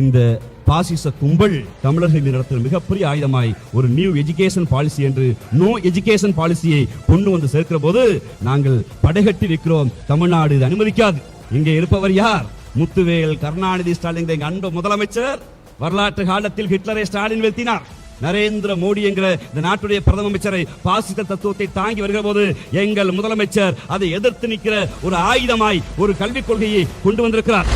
இந்த பாசிச கும்பல் தமிழர்கள் நடத்துகிற மிகப்பெரிய ஆயுதமாய் ஒரு நியூ எஜுகேஷன் பாலிசி என்று நோ எஜுகேஷன் பாலிசியை கொண்டு வந்து சேர்க்கிற போது நாங்கள் படைகட்டி நிற்கிறோம். தமிழ்நாடு இது அனுமதிக்காது. இங்கே இருப்பவர் யார்? முத்துவேல் கருணாநிதி ஸ்டாலின் எங்க அன்பு முதலமைச்சர். வரலாற்று காலத்தில் ஹிட்லரை ஸ்டாலின் வீழ்த்தினார். நரேந்திர மோடி என்கிற இந்த நாட்டுடைய பிரதம அமைச்சரை பாசிச தத்துவத்தை தாங்கி வருகிற போது எங்கள் முதலமைச்சர் அதை எதிர்த்து நிற்கிற ஒரு ஆயுதமாய் ஒரு கல்விக் கொள்கையை கொண்டு வந்திருக்கிறார்.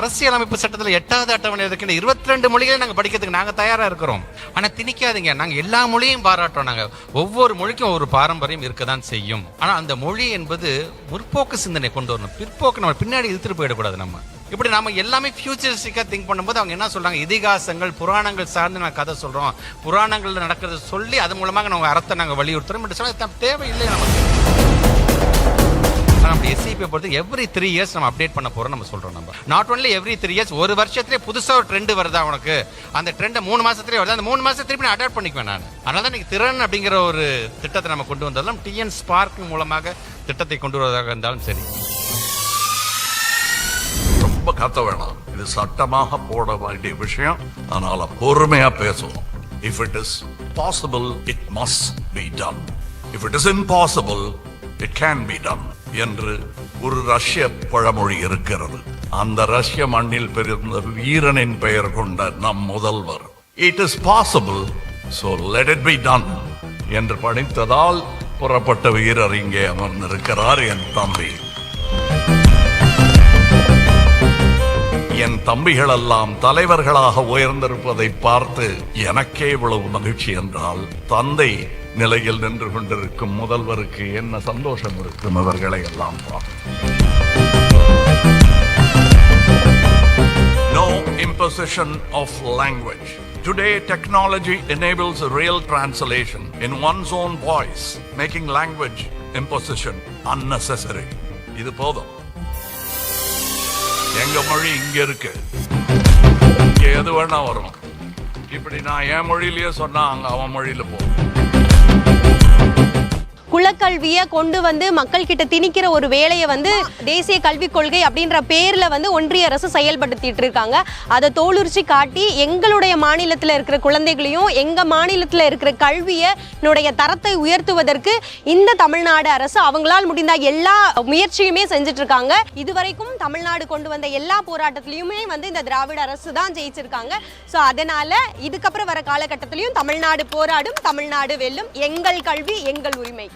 அரசியலமைப்பு சட்டத்தில் எட்டாவது அட்டவணை இருக்கின்ற இருபத்தி ரெண்டு மொழிகளை நாங்கள் படிக்கிறதுக்கு நாங்கள் தயாராக இருக்கிறோம். ஆனால் திணிக்காதீங்க. நாங்கள் எல்லா மொழியும் பாராட்டோம் நாங்கள் ஒவ்வொரு மொழிக்கும் ஒரு பாரம்பரியம் இருக்க தான் செய்யும். ஆனால் அந்த மொழி என்பது முற்போக்கு சிந்தனை கொண்டு வரணும். பிற்போக்கு நம்ம பின்னாடி இழுத்துட்டு போயிடக்கூடாது நம்ம. இப்படி நம்ம எல்லாமே ஃபியூச்சரிஸ்டிக்காக திங்க் பண்ணும்போது அவங்க என்ன சொல்கிறாங்க இதிகாசங்கள் புராணங்கள் சார்ந்து நான் கதை சொல்கிறோம் புராணங்களில் நடக்கிறத சொல்லி அது மூலமாக நம்ம அறத்தை நாங்கள் வலியுறுத்துறோம். சொல்ல தேவையில்லை நமக்கு. நம்ம எஸ்ஐபி பொறுத்து எவ்ரி த்ரீ இயர்ஸ் நம்ம அப்டேட் பண்ண போகிறோம் நம்ம சொல்கிறோம் நம்ம. Not only every three years ஒரு வருஷத்துலேயே புதுசாக ஒரு ட்ரெண்ட் வருதா உனக்கு? அந்த ட்ரெண்டை மூணு மாதத்துலேயே வருது? அந்த மூணு மாதம் திருப்பி நான் அடாப்ட் பண்ணிக்குவேன் நான். அதனால தான் இன்னைக்கு திறன் அப்படிங்கிற ஒரு திட்டத்தை நம்ம கொண்டு வந்தாலும் டிஎன் ஸ்பார்க் மூலமாக திட்டத்தை கொண்டு வருவதாக இருந்தாலும் சரி. ரொம்ப கத்த வேணாம். இது சட்டமாக போட வேண்டிய விஷயம். அதனால பொறுமையா பேசுவோம். If it is possible it must be done if it is impossible it can be done என்று ஒரு ரஷ்ய பழமொழி இருக்கிறது. அந்த ரஷ்ய மண்ணில் பிறந்த வீரனின் பெயர் கொண்ட நம் முதல்வர் it is possible so let it be done என்று படித்ததால் புறப்பட்ட வீரர் இங்கே அமர்ந்திருக்கிறார் என் தம்பி. என் தம்பிகளெல்லாம் தலைவர்களாக உயர்ந்திருப்பதை பார்த்து எனக்கே இவ்வளவு மகிழ்ச்சி என்றால் தந்தை நிலையில் நின்று கொண்டிருக்கும் முதல்வருக்கு என்ன சந்தோஷம் இருக்கும் இவர்களை எல்லாம் பார்த்து No imposition of language. Today, technology enables real translation in one's own voice, making language imposition unnecessary. இது போதும் எங்க மொழி இங்க இருக்கு இங்க எது வேணா வரும் இப்படி நான் என் மொழியிலேயே சொன்னா அங்க அவன் மொழியில போகும் குலக்கல்வியை கொண்டு வந்து மக்கள் கிட்ட திணிக்கிற ஒரு வேலையை வந்து தேசிய கல்விக் கொள்கை அப்படின்ற பேர்ல வந்து ஒன்றிய அரசு செயல்படுத்திட்டு இருக்காங்க. அதை தோலுரிச்சு காட்டி எங்களுடைய மாநிலத்தில் இருக்கிற குழந்தைகளையும் எங்க மாநிலத்தில் இருக்கிற கல்வியினுடைய தரத்தை உயர்த்துவதற்கு இந்த தமிழ்நாடு அரசு அவங்களால் முடிந்த எல்லா முயற்சியுமே செஞ்சுட்டு இருக்காங்க இதுவரைக்கும் தமிழ்நாடு கொண்டு வந்த எல்லா போராட்டத்திலையுமே வந்து இந்த திராவிட அரசு தான் ஜெயிச்சிருக்காங்க. ஸோ அதனால இதுக்கப்புறம் வர காலகட்டத்திலையும் தமிழ்நாடு போராடும் தமிழ்நாடு வெல்லும். எங்கள் கல்வி எங்கள் உரிமை.